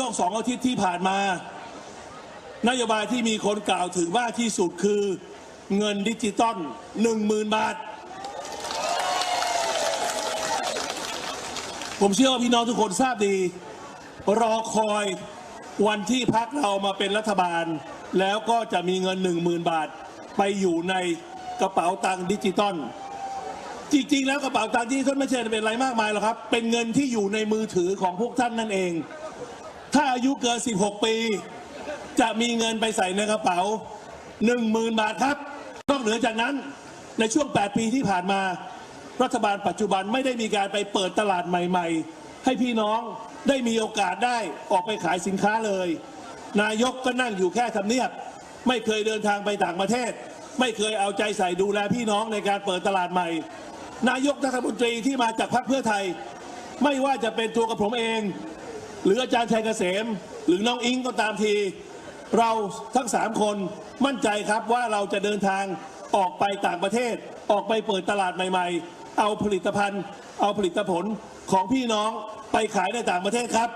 ช่วงสองอาทิตย์ที่ผ่านมา นโยบายที่มีคนกล่าวถึงมากที่สุดคือเงินดิจิตอลหนึ่งหมื่นบาท ผมเชื่อว่าพี่น้องทุกคนทราบดี รอคอยวันที่พักเรามาเป็นรัฐบาล แล้วก็จะมีเงินหนึ่งหมื่นบาท ไปอยู่ในกระเป๋าตังค์ดิจิตอลจริงๆ แล้วกระเป๋าตังค์ดิจิตอลไม่ใช่เป็นอะไรมากมายหรอกครับ เป็นเงินที่อยู่ในมือถือของพวกท่านนั่นเอง ถ้าอายุเกิน 16 ปี จะมีเงินไปใส่ในกระเป๋า 10,000 บาทครับ นอกเหนือจากนั้นในช่วง 8 ปีที่ผ่านมา รัฐบาลปัจจุบันไม่ได้มีการไปเปิดตลาดใหม่ ๆ ให้พี่น้องได้มีโอกาสได้ออกไปขายสินค้าเลย นายกก็นั่งอยู่แค่ทำเนียบ ไม่เคยเดินทางไปต่างประเทศ ไม่เคยเอาใจใส่ดูแลพี่น้องในการเปิดตลาดใหม่ นายกรัฐมนตรีที่มาจากพรรคเพื่อไทย ไม่ว่าจะเป็นตัวกับผมเอง หรืออาจารย์ชัยเกษม หรือน้องอิงก็ตามที เราทั้งสามคนมั่นใจครับว่าเราจะเดินทางออกไปต่างประเทศ ออกไปเปิดตลาดใหม่ ๆ เอาผลิตภัณฑ์ เอาผลิตผลของพี่น้องไปขายในต่างประเทศครับ